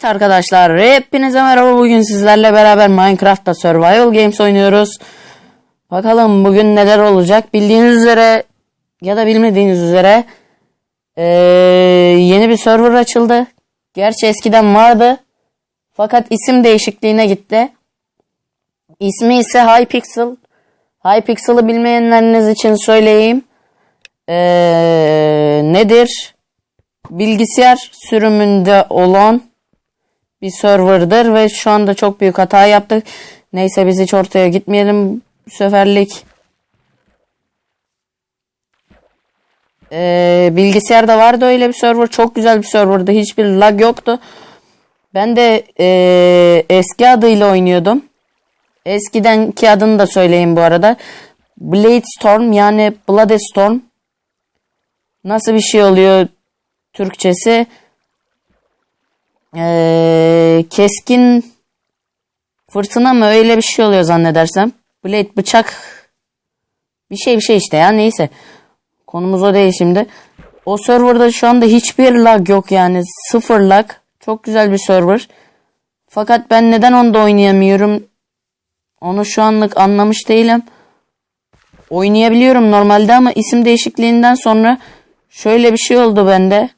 Evet arkadaşlar hepinize merhaba bugün sizlerle beraber Minecraft'ta Survival Games oynuyoruz. Bakalım bugün neler olacak bildiğiniz üzere ya da bilmediğiniz üzere eee, yeni bir server açıldı. Gerçi eskiden vardı fakat isim değişikliğine gitti. İsmi ise Hypixel. Hypixel'ı bilmeyenleriniz için söyleyeyim. Eee, nedir? Bilgisayar sürümünde olan bir serverdır ve şu anda çok büyük hata yaptık. Neyse biz hiç ortaya gitmeyelim bu seferlik. Ee, bilgisayarda vardı öyle bir server. Çok güzel bir serverdı. Hiçbir lag yoktu. Ben de ee, eski adıyla oynuyordum. Eskidenki adını da söyleyeyim bu arada. Blade Storm yani Bloody Storm. Nasıl bir şey oluyor Türkçesi? Ee, keskin fırtına mı öyle bir şey oluyor zannedersem. Blade bıçak bir şey bir şey işte ya neyse. Konumuz o değil şimdi. O serverda şu anda hiçbir lag yok yani sıfır lag. Çok güzel bir server. Fakat ben neden onda oynayamıyorum? Onu şu anlık anlamış değilim. Oynayabiliyorum normalde ama isim değişikliğinden sonra şöyle bir şey oldu bende.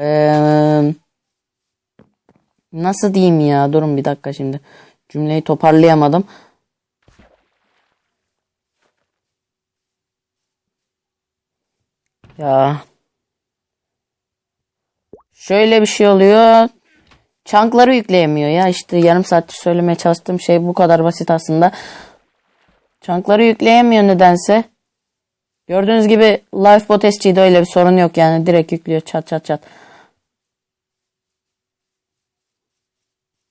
Eee, nasıl diyeyim ya? Durun bir dakika şimdi. Cümleyi toparlayamadım. Ya. Şöyle bir şey oluyor. Çankları yükleyemiyor ya. İşte yarım saattir söylemeye çalıştığım şey bu kadar basit aslında. Çankları yükleyemiyor nedense. Gördüğünüz gibi Lifebot SG'de öyle bir sorun yok yani. Direkt yüklüyor çat çat çat.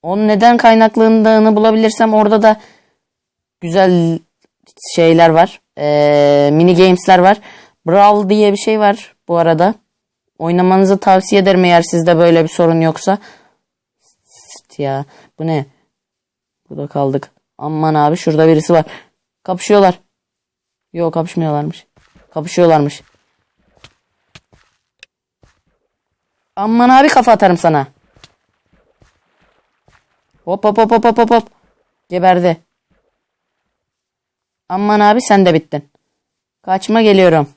Onun neden kaynaklandığını bulabilirsem orada da güzel şeyler var. Ee, mini games'ler var. Brawl diye bir şey var bu arada. Oynamanızı tavsiye ederim eğer sizde böyle bir sorun yoksa. Ya bu ne? Burada kaldık. Aman abi şurada birisi var. Kapışıyorlar. Yok kapışmıyorlarmış. Kapışıyorlarmış. Aman abi kafa atarım sana. Hop hop hop hop hop hop. Geberdi. Aman abi sen de bittin. Kaçma geliyorum.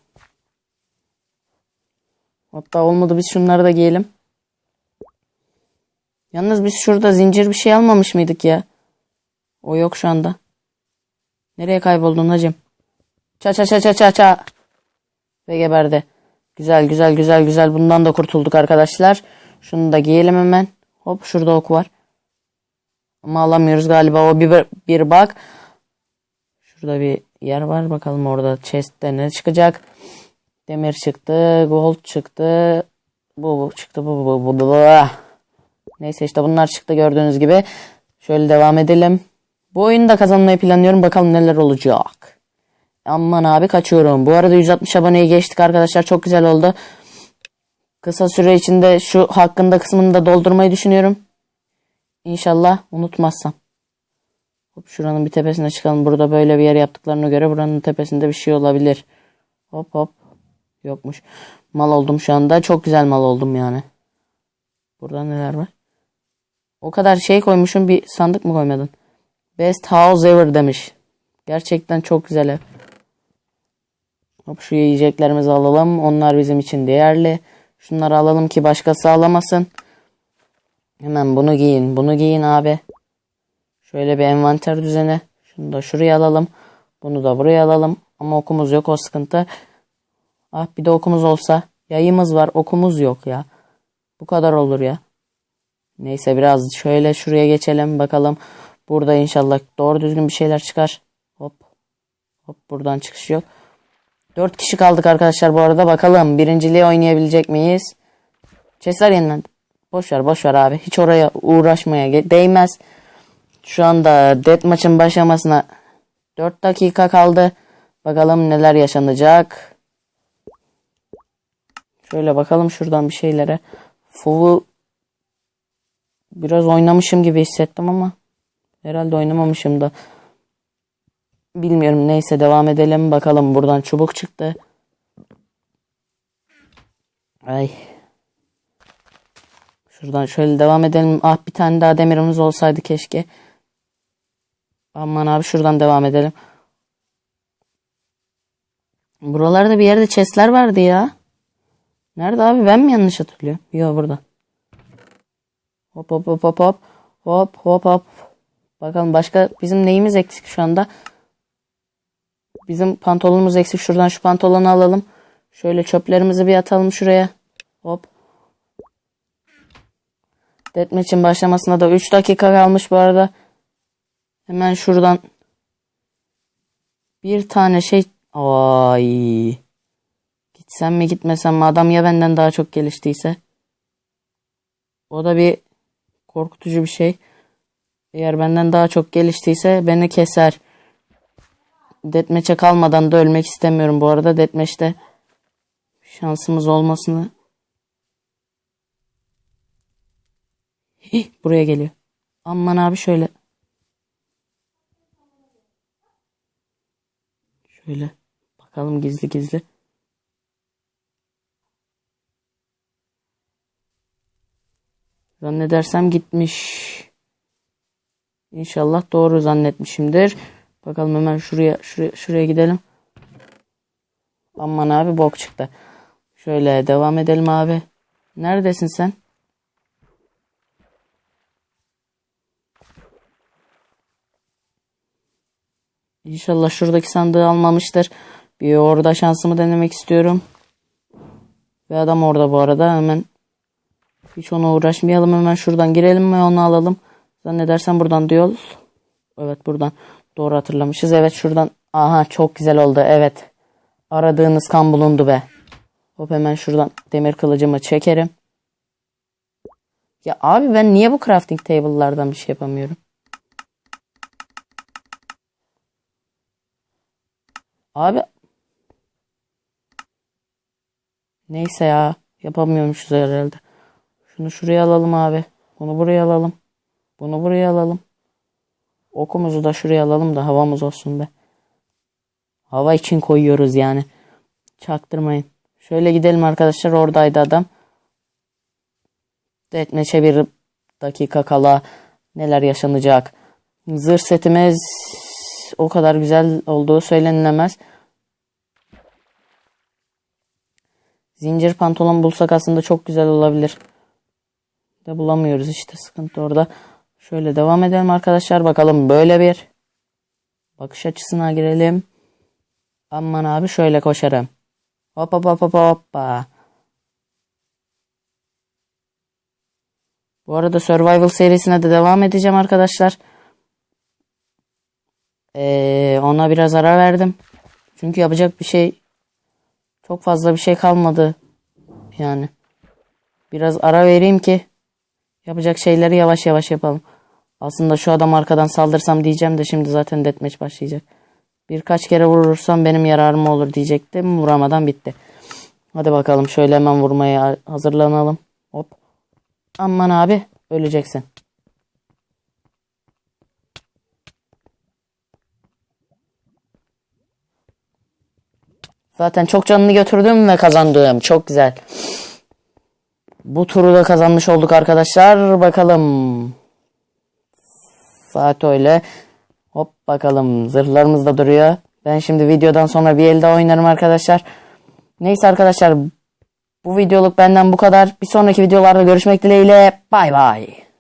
Hatta olmadı biz şunları da giyelim. Yalnız biz şurada zincir bir şey almamış mıydık ya? O yok şu anda. Nereye kayboldun hacım? Ça ça ça ça ça ça. Ve geberdi. Güzel güzel güzel güzel. Bundan da kurtulduk arkadaşlar. Şunu da giyelim hemen. Hop şurada ok var. Ama alamıyoruz galiba o bir, bir bak. Şurada bir yer var. Bakalım orada chest'te ne çıkacak. Demir çıktı. Gold çıktı. Bu, bu çıktı. Bu, bu, bu, bu, bu. Neyse işte bunlar çıktı gördüğünüz gibi. Şöyle devam edelim. Bu oyunu da kazanmayı planlıyorum. Bakalım neler olacak. Aman abi kaçıyorum. Bu arada 160 aboneyi geçtik arkadaşlar. Çok güzel oldu. Kısa süre içinde şu hakkında kısmını da doldurmayı düşünüyorum. İnşallah unutmazsam. Hop şuranın bir tepesine çıkalım. Burada böyle bir yer yaptıklarına göre buranın tepesinde bir şey olabilir. Hop hop. Yokmuş. Mal oldum şu anda. Çok güzel mal oldum yani. Burada neler var? O kadar şey koymuşum bir sandık mı koymadın? Best house ever demiş. Gerçekten çok güzel ev. Hop şu yiyeceklerimizi alalım. Onlar bizim için değerli. Şunları alalım ki başkası alamasın. Hemen bunu giyin. Bunu giyin abi. Şöyle bir envanter düzeni. Şunu da şuraya alalım. Bunu da buraya alalım. Ama okumuz yok o sıkıntı. Ah bir de okumuz olsa. Yayımız var okumuz yok ya. Bu kadar olur ya. Neyse biraz şöyle şuraya geçelim bakalım. Burada inşallah doğru düzgün bir şeyler çıkar. Hop. Hop buradan çıkış yok. Dört kişi kaldık arkadaşlar bu arada. Bakalım birinciliği oynayabilecek miyiz? Chestler yenilendi. Boş ver boş ver abi. Hiç oraya uğraşmaya değmez. Şu anda death maçın başlamasına 4 dakika kaldı. Bakalım neler yaşanacak. Şöyle bakalım şuradan bir şeylere. Fov'u biraz oynamışım gibi hissettim ama herhalde oynamamışım da. Bilmiyorum neyse devam edelim bakalım buradan çubuk çıktı. Ay. Şuradan şöyle devam edelim. Ah bir tane daha demirimiz olsaydı keşke. Aman abi şuradan devam edelim. Buralarda bir yerde chestler vardı ya. Nerede abi? Ben mi yanlış hatırlıyorum? Yok burada. Hop hop hop hop hop. Hop hop hop. Bakalım başka bizim neyimiz eksik şu anda? Bizim pantolonumuz eksik. Şuradan şu pantolonu alalım. Şöyle çöplerimizi bir atalım şuraya. Hop. Deathmatch'in başlamasına da 3 dakika kalmış bu arada. Hemen şuradan bir tane şey ay gitsem mi gitmesem mi adam ya benden daha çok geliştiyse o da bir korkutucu bir şey. Eğer benden daha çok geliştiyse beni keser. Deathmatch'e kalmadan da ölmek istemiyorum bu arada. Deathmatch'te şansımız olmasını Hih, buraya geliyor. Aman abi şöyle. Şöyle bakalım gizli gizli. Zannedersem gitmiş. İnşallah doğru zannetmişimdir. Bakalım hemen şuraya şuraya şuraya gidelim. Aman abi bok çıktı. Şöyle devam edelim abi. Neredesin sen? İnşallah şuradaki sandığı almamıştır. Bir orada şansımı denemek istiyorum. Ve adam orada bu arada. Hemen hiç ona uğraşmayalım. Hemen şuradan girelim ve onu alalım. Zannedersem buradan diyor. Evet buradan. Doğru hatırlamışız. Evet şuradan. Aha çok güzel oldu. Evet. Aradığınız kan bulundu be. Hop hemen şuradan demir kılıcımı çekerim. Ya abi ben niye bu crafting table'lardan bir şey yapamıyorum? Abi neyse ya yapamıyormuşuz herhalde. Şunu şuraya alalım abi. Bunu buraya alalım. Bunu buraya alalım. Okumuzu da şuraya alalım da havamız olsun be. Hava için koyuyoruz yani. Çaktırmayın. Şöyle gidelim arkadaşlar. Oradaydı adam. Deathmatch'e bir dakika kala neler yaşanacak. Zırh setimiz o kadar güzel olduğu söylenilemez. Zincir pantolon bulsak aslında çok güzel olabilir. De bulamıyoruz işte sıkıntı orada. Şöyle devam edelim arkadaşlar. Bakalım böyle bir bakış açısına girelim. Aman abi şöyle koşarım. Hop hop hop hop. Bu arada Survival serisine de devam edeceğim arkadaşlar. Ee, ona biraz ara verdim. Çünkü yapacak bir şey çok fazla bir şey kalmadı. Yani biraz ara vereyim ki yapacak şeyleri yavaş yavaş yapalım. Aslında şu adam arkadan saldırsam diyeceğim de şimdi zaten deathmatch başlayacak. Birkaç kere vurursam benim yararım olur diyecektim. Vuramadan bitti. Hadi bakalım şöyle hemen vurmaya hazırlanalım. Hop. Aman abi öleceksin. Zaten çok canını götürdüm ve kazandım. Çok güzel. Bu turu da kazanmış olduk arkadaşlar. Bakalım. Saat öyle. Hop bakalım. Zırhlarımız da duruyor. Ben şimdi videodan sonra bir elde oynarım arkadaşlar. Neyse arkadaşlar. Bu videoluk benden bu kadar. Bir sonraki videolarda görüşmek dileğiyle. Bay bay.